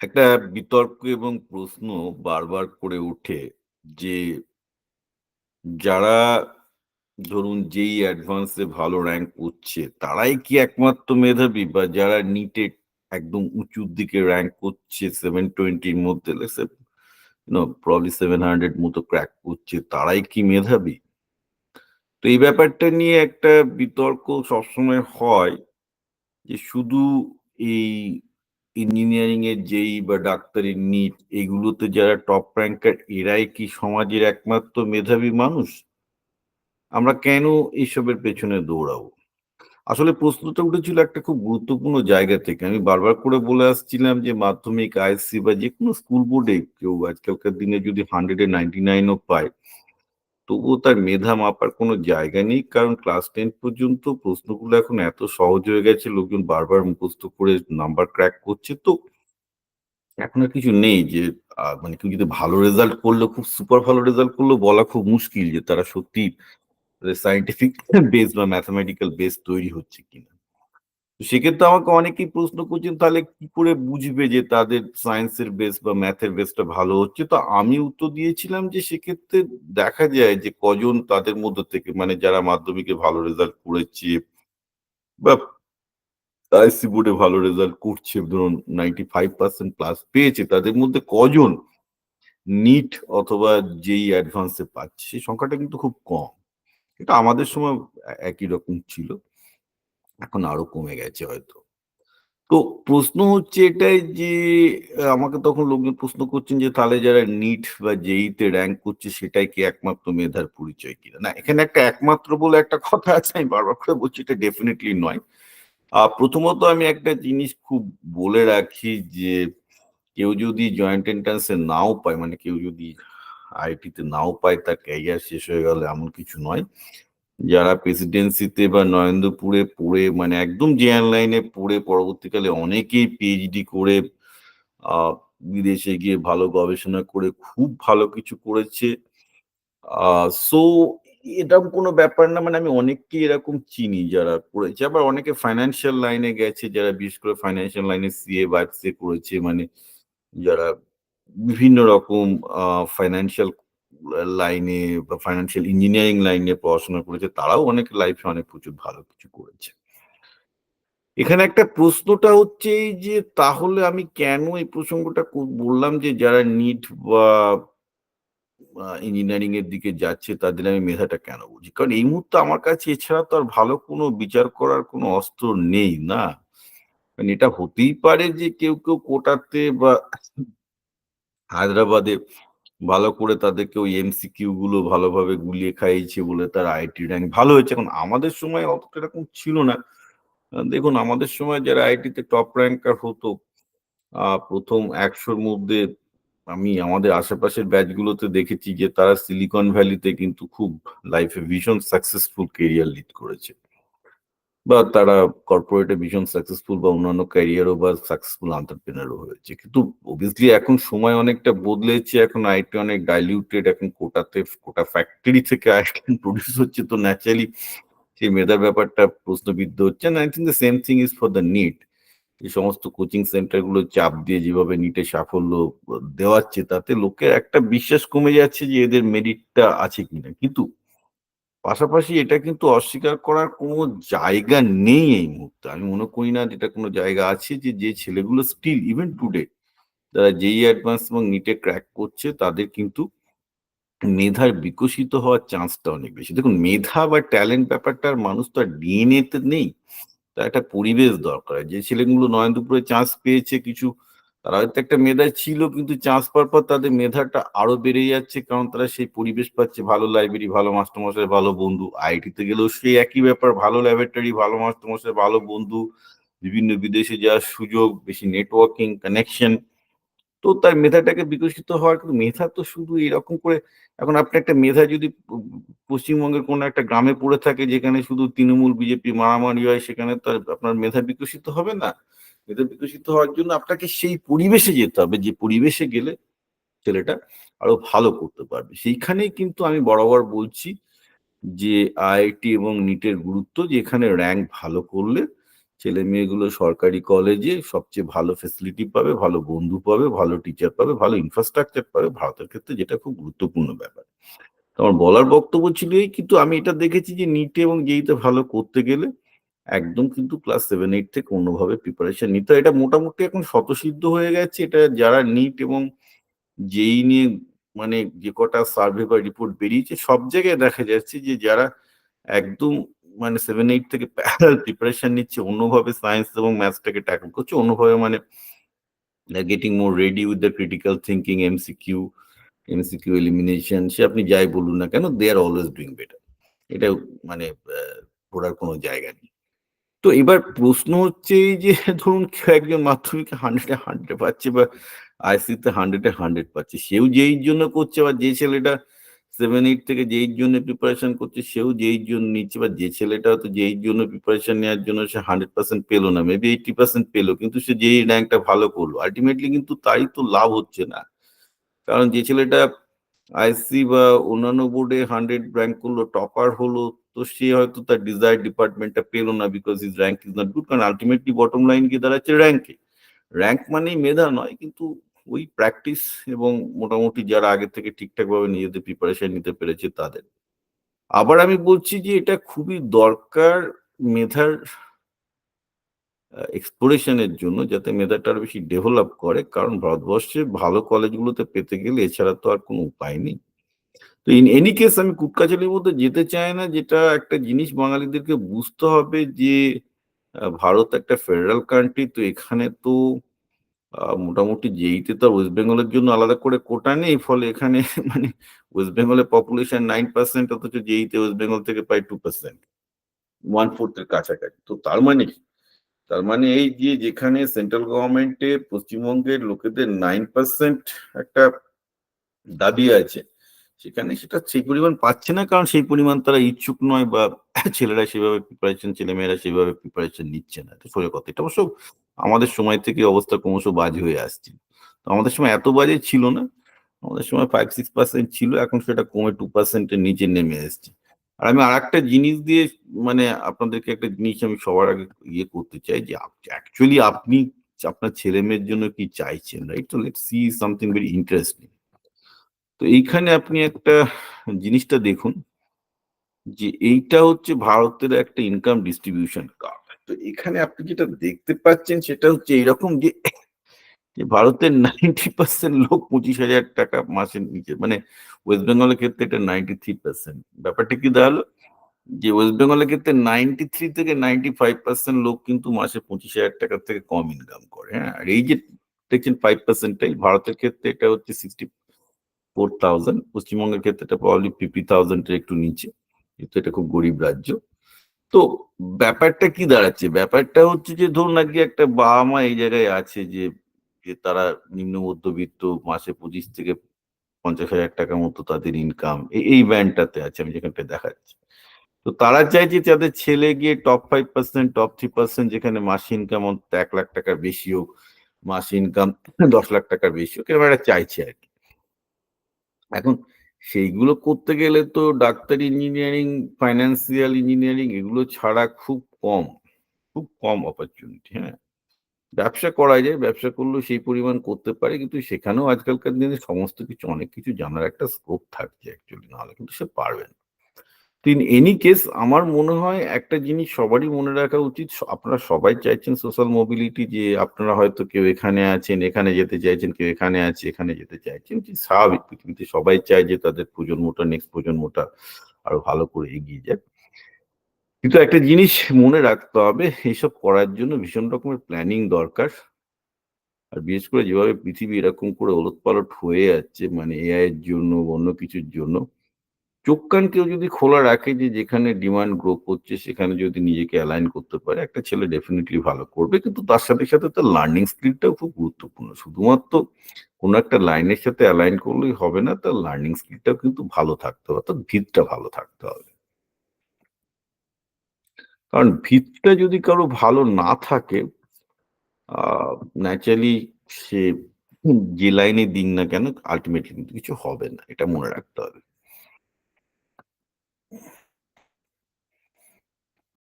একটা বিতর্ক এবং প্রশ্ন বারবার করে ওঠে যে যারা ধরুন যেই অ্যাডভান্সে ভালো র্যাঙ্ক করছে, তারাই কি একমাত্র মেধাবী? বা যারা নিটে একদম উঁচুর দিকে র্যাঙ্ক করছে সেভেন টোয়েন্টির মধ্যে প্রবলি সেভেন হান্ড্রেড মতো ক্র্যাক করছে, তারাই কি মেধাবী? তো এই ব্যাপারটা নিয়ে একটা বিতর্ক সবসময় হয় যে শুধু এই ইঞ্জিনিয়ারিং এর যেই বা ডাক্তারির নিট, এগুলোতে যারা টপ র্যাঙ্কার এরাই কি সমাজের একমাত্র মেধাবী মানুষ? আমরা কেন এইসবের পেছনে দৌড়াবো? আসলে প্রশ্নটা উঠেছিল একটা খুব গুরুত্বপূর্ণ জায়গা থেকে। আমি বারবার করে বলে আসছিলাম যে মাধ্যমিক আইএসসি বা যে কোনো স্কুল বোর্ডে কেউ আজকালকার দিনে যদি হান্ড্রেড নাইনটি নাইনও পায় তবুও তার মেধা মাপার কোনো জায়গা নেই, কারণ ক্লাস টেন পর্যন্ত প্রশ্নগুলো এখন এত সহজ হয়ে গেছে, লোকজন বারবার মুখস্থ করে নাম্বার ক্র্যাক করছে, তো এখন আর কিছু নেই যে মানে কেউ যদি ভালো রেজাল্ট করল, খুব সুপার ভালো রেজাল্ট করল, বলা খুব মুশকিল যে তারা সত্যি সাইন্টিফিক বেস বা ম্যাথামেটিক্যাল বেস তৈরি হচ্ছে কিনা। সেক্ষেত্রে আমাকে অনেকেই প্রশ্ন করছেন, তাহলে কি করে বুঝবে যে তাদের সায়েন্সের বেস বা ম্যাথের বেসটা ভালো হচ্ছে? তো আমি উত্তর দিয়েছিলাম যে সেক্ষেত্রে দেখা যায় যে কজন তাদের মধ্যে থেকে মানে যারা মাধ্যমিকে ভালো রেজাল্ট করেছে বা আইসি বোর্ডে ভালো রেজাল্ট করছে, ধরুন নাইনটি ফাইভ পার্সেন্ট প্লাস পেয়েছে, তাদের মধ্যে কজন নিট অথবা যেই অ্যাডভান্সে পাচ্ছে, সেই সংখ্যাটা কিন্তু খুব কম। এটা আমাদের সময় একই রকম ছিল। এখন আরও কমে গেছে হয়তো। তো প্রশ্ন হচ্ছে এটাই যে আমাকে তখন লোকজন প্রশ্ন করছেন যে, তাহলে যারা নিট বা জেইতে র্যাঙ্ক করছে, সেটাই কি একমাত্র মেধার পরিচয় কিনা? না, এখানে একটা একমাত্র বলে একটা কথা আছে, আমি বারবার করে বলছি, এটা ডেফিনেটলি নয়। প্রথমত আমি একটা জিনিস খুব বলে রাখি যে, কেউ যদি জয়েন্ট এন্ট্রান্সে নাও পায় মানে কেউ যদি আইটিতে নাও পায়, তার ক্যারিয়ার শেষ হয়ে গেলে এমন কিছু নয়। যারা প্রেসিডেন্সিতে বা নরেন্দ্রপুরে পড়ে মানে একদম জেআর লাইনে পড়ে, পরবর্তীকালে অনেকেই পিএইচডি করে বিদেশে গিয়ে ভালো গবেষণা করে, খুব ভালো কিছু করেছে। সো এরকম কোনো ব্যাপার না মানে আমি অনেককে এরকম চিনি যারা করেছে। আবার অনেকে ফাইন্যান্সিয়াল লাইনে গেছে, যারা বিশেষ করে ফাইন্যান্সিয়াল লাইনে সিএ বা করেছে মানে যারা বিভিন্ন রকম ফাইন্যান্সিয়াল লাইনে বা ফাইন্যান্সিয়াল ইঞ্জিনিয়ারিং লাইনে পড়াশোনা করেছে, তারাও অনেক লাইফে অনেক প্রচুর ভালো কিছু করেছে। এখানে একটা প্রশ্নটা হচ্ছে যে, তাহলে আমি কেন এই প্রসঙ্গটা বললাম যে যারা নিট বা ইঞ্জিনিয়ারিং এর দিকে যাচ্ছে, তাদের আমি মেধাটা কেন বুঝি কারণ এই মুহূর্তে আমার কাছে এছাড়া তো আর ভালো কোনো বিচার করার কোনো অস্ত্র নেই, না? কারণ এটা হতেই পারে যে কেউ কেউ কোটাতে বা হায়দ্রাবাদে ভালো করে তাদেরকে ওই এমসিকিউ গুলো ভালোভাবে গুলিয়ে খাইয়েছে বলে তার আইটি র্যাঙ্ক ভালো হয়েছে। এখন আমাদের সময় অতটা এরকম ছিল না। দেখুন, আমাদের সময় যারা আইটিতে টপ র্যাঙ্কার হতো প্রথম একশোর মধ্যে আমি আমাদের আশেপাশের ব্যাচগুলোতে দেখেছি যে তারা সিলিকন ভ্যালিতে কিন্তু খুব লাইফে ভীষণ সাকসেসফুল কেরিয়ার লিড করেছে। বা তারা কর্পোরেটে ভীষণ সাকসেসফুল বা অন্যান্য ক্যারিয়ারও বা সাকসেসফুল আন্টারপ্রেনারও হয়েছে। কিন্তু অবভিয়াসলি এখন সময় অনেকটা বদলেছে, এখন আইটি অনেক ডাইলিউটেড এখন কোটাতে, কোটা ফ্যাক্টরি থেকে আইটি প্রডিউস হচ্ছে তো ন্যাচারালি সেই মেধার ব্যাপারটা প্রশ্নবিদ্ধ হচ্ছে না I think the same thing is for the NEET এই সমস্ত কোচিং সেন্টারগুলো চাপ দিয়ে যেভাবে নিটে সাফল্য দেওয়াচ্ছে, তাতে লোকের একটা বিশ্বাস কমে যাচ্ছে যে এদের মেরিটটা আছে কিনা। কিন্তু পাশাপাশি এটা কিন্তু অস্বীকার করার কোনো জায়গা নেই এই মুহূর্তে। আমি মনে করি না যেটা কোনো জায়গা আছে যে যে ছেলেগুলো স্টিল ইভেন টুডে তারা যেই অ্যাডভান্স এবং নিটে ক্র্যাক করছে, তাদের কিন্তু মেধার বিকশিত হওয়ার চান্সটা অনেক বেশি। দেখুন, মেধা বা ট্যালেন্ট ব্যাপারটার মানুষ তো আর ডিএনএ তে নেই। তার একটা পরিবেশ দরকার। যে ছেলেগুলো নয়নদুপুরে চান্স পেয়েছে কিছু তারা হয়তো একটা মেধা ছিল, কিন্তু চান্স পাওয়ার পর তাদের মেধাটা আরও বেড়ে যাচ্ছে, কারণ তারা সেই পরিবেশ পাচ্ছে। ভালো লাইব্রেরি ভালো মাস্টারমশাই ভালো বন্ধু। আইটিতে গেলেও সেই একই ব্যাপার, ভালো ল্যাবরেটরি ভালো মাস্টারমশাই ভালো বন্ধু। বিভিন্ন বিদেশে যাওয়ার সুযোগ, বেশি নেটওয়ার্কিং কানেকশন তো তার মেধাটাকে বিকশিত হওয়ার কিন্তু মেধা তো শুধু এরকম করে এখন আপনি একটা মেধা যদি পশ্চিমবঙ্গের কোনো একটা গ্রামে পড়ে থাকে, যেখানে শুধু তৃণমূল, বিজেপি মারামারি হয়, সেখানে তার আপনার মেধা বিকশিত হবে না। মেধা বিকশিত হওয়ার জন্য আপনাকে সেই পরিবেশে যেতে হবে, যে পরিবেশে গেলে ছেলেটা আরও ভালো করতে পারবে। সেইখানেই কিন্তু আমি বরাবর বলছি যে আইআইটি এবং নিটের গুরুত্ব, যে এখানে র্যাঙ্ক ভালো করলে ছেলে মেয়েগুলো সরকারি কলেজে সবচেয়ে ভালো ফেসিলিটি পাবে, ভালো বন্ধু পাবে, ভালো টিচার পাবে, ভালো ইনফ্রাস্ট্রাকচার পাবে। ভারতের ক্ষেত্রে যেটা খুব গুরুত্বপূর্ণ ব্যাপার। আমার বলার বক্তব্য ছিল কিন্তু আমি এটা দেখেছি যে নিটে এবং যেইতে ভালো করতে গেলে একদম কিন্তু ক্লাস সেভেন এইট থেকে অন্যভাবে প্রিপারেশন নিতে এটা মোটামুটি এখন শতসিদ্ধ হয়ে গেছে। এটা যারা নিট এবং যেই নিয়ে মানে যে কটা সার্ভে বা রিপোর্ট বেরিয়েছে, সব জায়গায় দেখা যাচ্ছে যে যারা একদম মানে সেভেন এইট থেকে প্যারাল প্রিপারেশন নিচ্ছে, অন্যভাবে সায়েন্স এবং ম্যাথসটাকে ট্যাকল করছে, অন্যভাবে মানে getting more ready with the critical thinking MCQ MCQ elimination say আপনি যাই বলুন না কেন they are always doing better এটা মানে পড়ার কোনো জায়গা নেই। তো এবার প্রশ্ন হচ্ছে এই যে, ধরুন একজন মাধ্যমিকে হান্ড্রেডে হান্ড্রেড পাচ্ছে বা আইসিতে হান্ড্রেডে হান্ড্রেড পাচ্ছে, সেও যেই জন্য করছে বা যে ছেলেটা সেভেন এইট থেকে যেই জন্য প্রিপারেশন করছে, সেও যেই জন্য নিচ্ছে বা যে ছেলেটা হয়তো যেই জন্য প্রিপারেশন নেওয়ার জন্য সে হান্ড্রেড পার্সেন্ট পেল না মেবি এইটি পার্সেন্ট পেল, কিন্তু সে যেই র্যাঙ্কটা ভালো করল আলটিমেটলি কিন্তু তাই তো লাভ হচ্ছে না। কারণ যে ছেলেটা আইসি বা অন্যান্য বোর্ডে হান্ড্রেড র্যাঙ্ক করল টপার হলো তো সে হয়তো তার ডিজায়ার ডিপার্টমেন্টটা পেল না because is rank is not good কারণ আলটিমেটলি বটম লাইন গিয়ে দাঁড়াচ্ছে র্যাঙ্কে র্যাঙ্ক মানেই মেধা নয়, কিন্তু ওই প্র্যাকটিস এবং মোটামুটি যারা আগে থেকে ঠিকঠাক ভাবে নিজেদের প্রিপারেশন নিতে পেরেছে তাদের। আবার আমি বলছি যে এটা খুবই দরকার মেধার এক্সপ্লোরেশনের জন্য যাতে মেধাটা আরও বেশি ডেভেলপ করে, কারণ ভারতবর্ষে ভালো কলেজগুলোতে পেতে গেলে এছাড়া তো আর কোনো উপায় নেই। তো ইন এনি কেস আমি কুটকাচালির মধ্যে যেতে চাই না, যেটা একটা জিনিস বাঙালিদেরকে বুঝতে হবে যে ভারত একটা ফেডারেল কান্ট্রি তো এখানে তো মোটামুটি যেইতে তো ওয়েস্ট বেঙ্গলের জন্য আলাদা করে কোটা নেই, ফলে এখানে মানে ওয়েস্ট বেঙ্গলের পপুলেশন নাইন পার্সেন্ট অথচ যেইতে ওয়েস্ট বেঙ্গল থেকে প্রায় টু পার্সেন্ট ওয়ান ফোর্থের কাছাকাছি। তো তার মানে কি? তার মানে এই যে, যেখানে সেন্ট্রাল গভর্নমেন্টে পশ্চিমবঙ্গের লোকেদের নাইন পার্সেন্ট একটা দাবি আছে সেখানে সেটা সেই পরিমাণ পাচ্ছে না, কারণ সেই পরিমাণ তারা ইচ্ছুক নয় বা ছেলেরা সেভাবে প্রিপারেশন ছেলেমেয়েরা সেভাবে প্রিপারেশন নিচ্ছে না। এটা সোজা কথা। এটা অবশ্য আমাদের সময় থেকে অবস্থা ক্রমশ বাজে হয়ে আসছে। তো আমাদের সময় এত বাজে ছিল না। আমাদের সময় ফাইভ সিক্স পার্সেন্ট ছিল, এখন সেটা কমে টু পার্সেন্টের নিচে নেমে এসছে। আর আমি আর একটা জিনিস দিয়ে মানে আপনাদেরকে একটা জিনিস আমি সবার আগে ইয়ে করতে চাই যে অ্যাকচুয়ালি আপনি আপনার ছেলে মেয়ের জন্য কি চাইছেন রাইট তো let see something very interesting তো এইখানে আপনি একটা জিনিসটা দেখুন যে এইটা হচ্ছে ভারতের একটা ইনকাম ডিস্ট্রিবিউশন কার্ড তো এখানে আপনি যেটা দেখতে পাচ্ছেন সেটা হচ্ছে এরকম যে ভারতের নাইনটি পার্সেন্ট লোক পঁচিশ হাজার টাকা মাসের নিচে মানে ওয়েস্ট বেঙ্গলের ক্ষেত্রে এটা নাইনটি থ্রি পার্সেন্ট ব্যাপারটা কি দাঁড়াল? যে ওয়েস্ট বেঙ্গলের ক্ষেত্রে নাইনটি থ্রি থেকে নাইনটি ফাইভ পার্সেন্ট লোক কিন্তু মাসে পঁচিশ হাজার টাকার থেকে কম ইনকাম করে হ্যাঁ? আর এই যে দেখছেন ফাইভ পার্সেন্টটাই ভারতের ক্ষেত্রে এটা হচ্ছে সিক্সটি ফোর থাউজেন্ড পশ্চিমবঙ্গের ক্ষেত্রে এটা প্রবলি ফিফটি থাউজেন্ডের একটু নিচে, কিন্তু এটা খুব গরিব রাজ্য। তো ব্যাপারটা কি দাঁড়াচ্ছে? ব্যাপারটা হচ্ছে যে ধরুন নাকি একটা বাবা মা এই জায়গায় আছে যে যে তারা নিম্ন মধ্যবিত্ত, মাসে পঁচিশ থেকে পঞ্চাশ হাজার টাকার মতো তাদের ইনকাম এই ব্যান্ডটাতে আছে, আমি যেখানটা দেখাচ্ছি। তো তারা চাইছে তাদের ছেলে গিয়ে top five percent top three percent যেখানে মাসে ইনকাম এক লাখ টাকার বেশি হোক, মাসে ইনকাম দশ লাখ টাকার বেশি হোক, এরকম একটা চাইছে আর কি। এখন সেইগুলো করতে গেলে তো ডাক্তার ইঞ্জিনিয়ারিং ফাইন্যান্সিয়াল ইঞ্জিনিয়ারিং এগুলো ছাড়া খুব কম খুব কম অপরচুনিটি হ্যাঁ। ব্যবসা করা যায়, ব্যবসা করলেও সেই পরিমাণ করতে পারে, কিন্তু সেখানেও আজকালকার দিনে সমস্ত কিছু, অনেক কিছু জানার একটা স্কোপ থাকছে অ্যাকচুয়ালি নাহলে কিন্তু সে পারবে না। ইন এনি কেস আমার মনে হয় একটা জিনিস সবারই মনে রাখা উচিত। আপনারা সবাই চাইছেন সোশ্যাল মোবিলিটি যে আপনারা হয়তো কেউ এখানে আছেন, এখানে যেতে চাইছেন, কেউ এখানে আছে, এখানে যেতে চাইছেন, যে স্বাভাবিক। পৃথিবীতে সবাই চায় যে তাদের প্রজন্মটা নেক্সট প্রজন্মটা আরও ভালো করে এগিয়ে যায় কিন্তু একটা জিনিস মনে রাখতে হবে এইসব করার জন্য ভীষণ রকমের প্ল্যানিং দরকার। আর বিশেষ করে যেভাবে পৃথিবী এরকম করে ওলট পালট হয়ে যাচ্ছে মানে এআই এর জন্য, অন্য কিছুর জন্য। চোখ কান কেউ যদি খোলা রাখে যে যেখানে ডিমান্ড গ্রো করছে, সেখানে যদি নিজেকে অ্যালাইন করতে পারে, একটা ছেলে ডেফিনেটলি ভালো করবে। কিন্তু তার সাথে সাথে তার লার্নিং স্কিলটাও খুব গুরুত্বপূর্ণ। শুধুমাত্র কোনো একটা লাইনের সাথে অ্যালাইন করলেই হবে না, তার লার্নিং স্কিলটাও কিন্তু ভালো থাকতে হবে তার ভিতটা ভালো থাকতে হবে। কারণ ভিতটা যদি কারও ভালো না থাকে ন্যাচারালি সে যে লাইনে দিন না কেন আলটিমেটলি কিন্তু কিছু হবে না, এটা মনে রাখতে হবে।